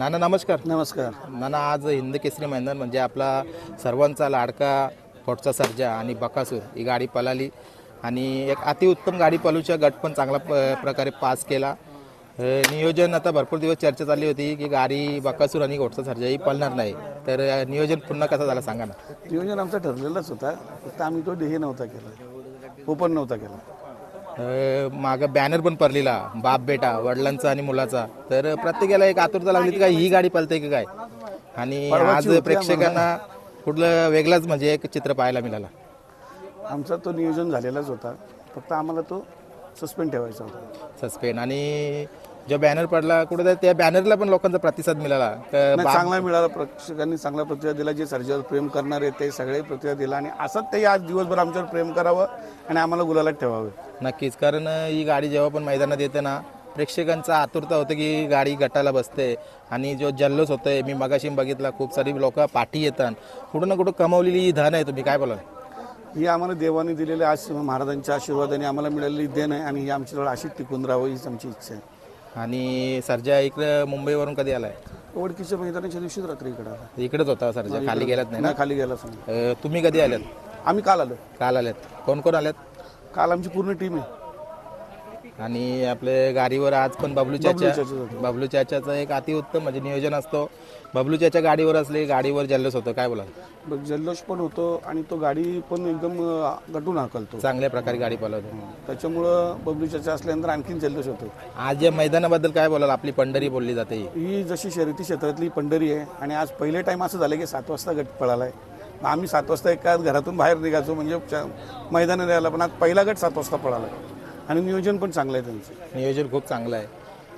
नाना नमस्कार. नमस्कार. नाना आज हिंद केसरी मैदान म्हणजे आपला सर्वांचा लाडका फोटचा सर्जा आणि बकासूर ही गाडी पळाली आणि एक अतिउत्तम गाडी पळूच्या गट पण चांगला प प्रकारे पास केला. नियोजन आता भरपूर दिवस चर्चा चालली होती की गाडी बकासूर आणि घोटचा सर्जा ही पळणार नाही. तर अ, नियोजन पुन्हा कसं झालं सांगा ना. नियोजन आमचा ठरलेलाच होता. फक्त आम्ही तो हे नव्हता केला. ओपन नव्हता केला. मागं बॅनर पण पडलेला. बाप बेटा वडिलांचा आणि मुलाचा. तर प्रत्येकाला एक आतुरता लागली की काय ही गाडी पळते की काय? आणि आज प्रेक्षकांना कुठलं वेगळाच म्हणजे एक चित्र पाहायला मिळाला. आमचा तो नियोजन झालेलाच होता. फक्त आम्हाला तो सस्पेंड ठेवायचा होता. सस्पेंड. आणि जो बॅनर पडला कुठे त्या बॅनरला पण लोकांचा प्रतिसाद मिळाला. नाही, चांगला मिळाला. प्रेक्षकांनी चांगला प्रतिसाद दिला. जे सर्जावर प्रेम करणारे ते सगळे प्रतिसाद दिला. आणि असंच ते आज दिवसभर आमच्यावर प्रेम करावं आणि आम्हाला गुलालात ठेवावं. नक्कीच. कारण ही गाडी जेव्हा पण मैदानात येते ना प्रेक्षकांचा आतुरता होतं की गाडी गटाला बसते आणि जो जल्लोष होतोय मी मगाशी बघितला खूप सारी लोक पाठी येतात. कुठं ना कुठं कमावलेली ही धन आहे तुम्ही काय बोलाल? ही आम्हाला देवाने दिलेली आज महाराजांच्या आशीर्वादाने आम्हाला मिळालेली देण आहे आणि ही आमच्याजवळ अशीच टिकून राहावं हीच आमची इच्छा आहे. आणि सर्जा इकडं मुंबईवरून कधी आलाय? ओळखीच्या मैदानाच्या दिवशीच रात्री इकडे आला. इकडेच होता सर्जा खाली गेलात नाही नाही खाली गेला ना अ, तुम्ही कधी आल्यात? आम्ही काल आलो. काल आल्यात. कोण कोण आल्यात? काल आमची पूर्ण टीम आहे. आणि आपले गाडीवर आज पण बबलू चाचा चाचा. बबलू चाचाचं एक अतिउत्तम म्हणजे नियोजन असतो. बबलू चाचा गाडीवर असले गाडीवर जल्लोष होतो. काय बोला जल्लोष पण होतो आणि तो गाडी पण एकदम अं, गटून हाकलतो. चांगल्या प्रकारे गाडी पळवतो. त्याच्यामुळं बबलूच्या असल्यानंतर आणखीन जल्लोष होतो. आज या मैदानाबद्दल काय बोलाल? आपली पंढरी बोलली जाते. ही. जशी शर्यती क्षेत्रातली पंढरी आहे आणि आज पहिले टाईम असं झालं की सात वाजता गट पळाला आहे आम्ही सात वाजता एका घरातून बाहेर निघायचो म्हणजे मैदानात यायला पण आज पहिला गट सात वाजता पळाला. आणि नियोजन पण चांगलं आहे त्यांचं. नियोजन खूप चांगलं आहे.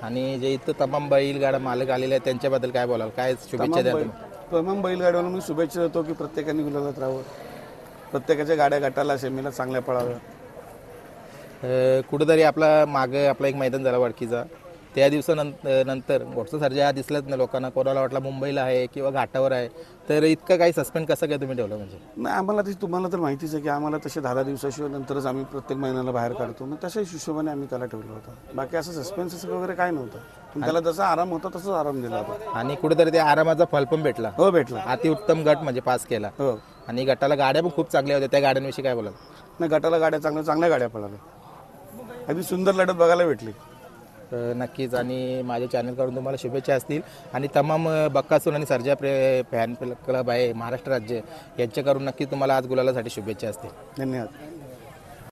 आणि जे इथं तमाम बैल गाडा मालक आलेले आहेत त्यांच्याबद्दल काय बोलाल? काय शुभेच्छा द्या तुम्ही तमाम बैलगाड्यांना मी शुभेच्छा देतो की प्रत्येकाने गुलाबात राहावं. प्रत्येकाच्या गाड्या गटाला सेमीला चांगल्या पळाव्या अ, कुठंतरी आपला मागं आपला एक मैदान झाला वडकीचा त्या दिवसानंतर नंतर सर्जा हा दिसलाच नाही लोकांना कोणाला वाटला मुंबईला आहे किंवा घाटावर आहे तर इतकं काही सस्पेंड कसं काय तुम्ही ठेवलं म्हणजे? नाही आम्हाला ते तुम्हाला तर माहितीच आहे की आम्हाला तसे दहा दहा दिवसाशिवाय नंतरच आम्ही प्रत्येक महिन्याला बाहेर काढतो. मग तशाच हिशोबाने आम्ही त्याला ठेवलं होतं. बाकी असं सस्पेन्स वगैरे काय नव्हतं. पण त्याला जसा आराम होता तसंच आराम दिला होता. आणि कुठेतरी त्या आरामाचा फल पण भेटला. हो भेटला. अतिउत्तम गट म्हणजे पास केला. हो. आणि गटाला गाड्या पण खूप चांगल्या होत्या. त्या गाड्यांविषयी काय बोलाल? नाही गटाला गाड्या चांगल्या चांगल्या गाड्या पळाल्या. अगदी सुंदर लढत बघायला भेटली. नक्कीच. आणि माझ्या चॅनलकडून तुम्हाला शुभेच्छा असतील. आणि तमाम बक्कासून आणि सर्जा प्रे फॅन क्लब आहे महाराष्ट्र राज्य. यांच्याकडून नक्की तुम्हाला आज गुलालासाठी शुभेच्छा असतील. धन्यवाद.